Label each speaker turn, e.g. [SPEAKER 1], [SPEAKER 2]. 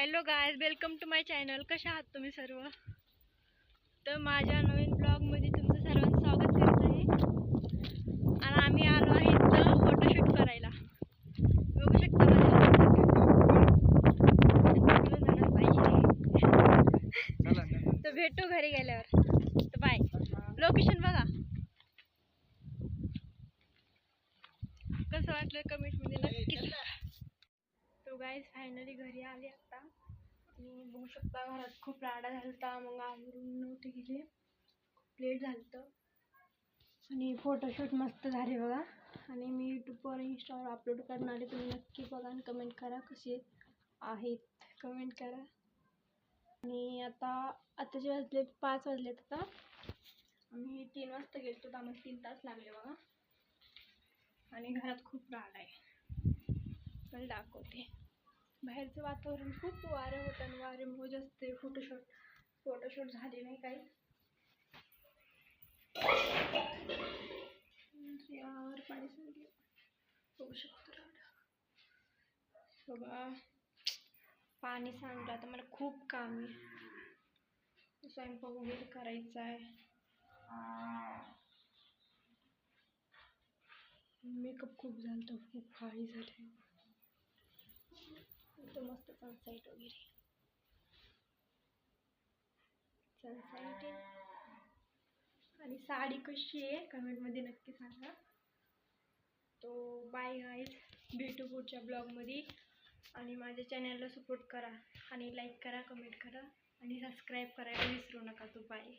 [SPEAKER 1] Hello guys welcome to my channel कशा आहात तुम्ही सर्व? तर माझ्या नवीन ब्लॉगमध्ये तुमचं सर्वांचं स्वागत करत आहे. आणि आम्ही आलो आहे इथं फोटोशूट करायला. बघू शकता पाहिजे तर भेटू घरी गेल्यावर. तर बाय लोकेशन बघा. कसं वाटलं कमेंटमध्ये नक्की सांगा. तो गाईज फायनली घरी आले आता. आणि बघू शकता घरात खूप राडा झालता. मग आवरून नव्हते गेले. खूप लेट झालं आणि फोटोशूट मस्त झाले बघा. आणि मी यूट्यूबवर इंस्टावर अपलोड करणार आहे. तुम्ही नक्की बघा आणि कमेंट करा कसे आहेत. कमेंट करा. आणि आता आताचे वाजले पाच वाजलेत आता. आम्ही तीन वाजता गेलो तर आम्हाला तीन तास लागले बघा. आणि घरात खूप राड आहे. मला दाखवते. बाहेरचं वातावरण खूप वारं होतं आणि वारे मोज असते. फोटोशूट फोटोशूट झाले नाही काही. यावर पाणी सांगले बघू शकतो बघा पाणी सांडलं. आता मला खूप काम आहे. स्वयंपाक वगैरे करायचा आहे. मेकअप खूप झालं तर खूप काळी झाली. इथं मस्त सनसाईट वगैरे. सनसाईट आहे. आणि साडी कशी आहे? कमेंटमध्ये नक्की सांगा. तो बाय गाईज भेटू पुढच्या ब्लॉगमध्ये. आणि माझ्या चॅनलला सपोर्ट करा. आणि लाईक करा कमेंट करा. आणि सबस्क्राईब करायला विसरू नका तो बाय